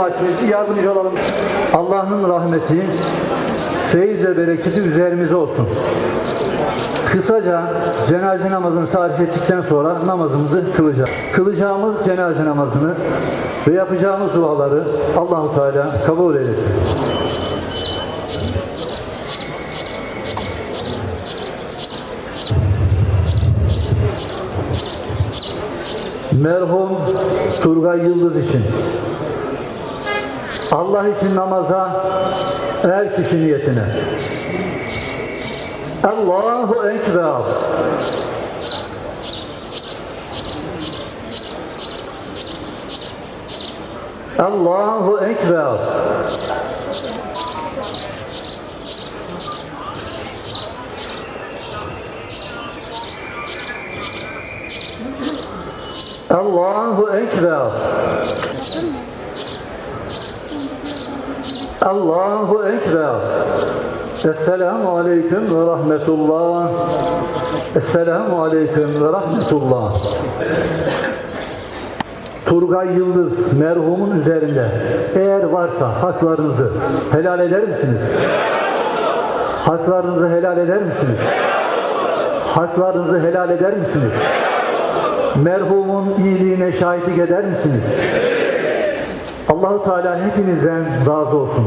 cemaatimiz bir yardımcı olalım. Allah'ın rahmeti, feyiz ve bereketi üzerimize olsun. Kısaca cenaze namazını tarif ettikten sonra namazımızı kılacağız. Kılacağımız cenaze namazını ve yapacağımız duaları Allahu Teala kabul eylesin. Merhum Turgay Yıldız için Allah için namaza er kişi niyetine. Allahu Ekber. Allahu Ekber. Allahu Ekber. Allahu Ekber. Esselamu Aleyküm ve Rahmetullah. Esselamu Aleyküm ve Rahmetullah. Turgay Yıldız merhumun üzerinde eğer varsa haklarınızı helal eder misiniz? Haklarınızı helal eder misiniz? Haklarınızı helal eder misiniz? Merhumun iyiliğine şahitlik eder misiniz? Allahu Teala hepinizden razı olsun.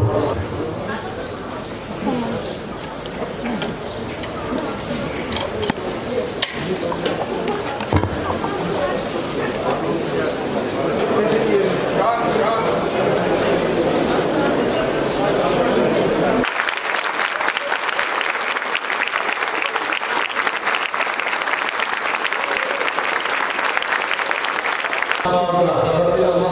Allah'a emanet olun.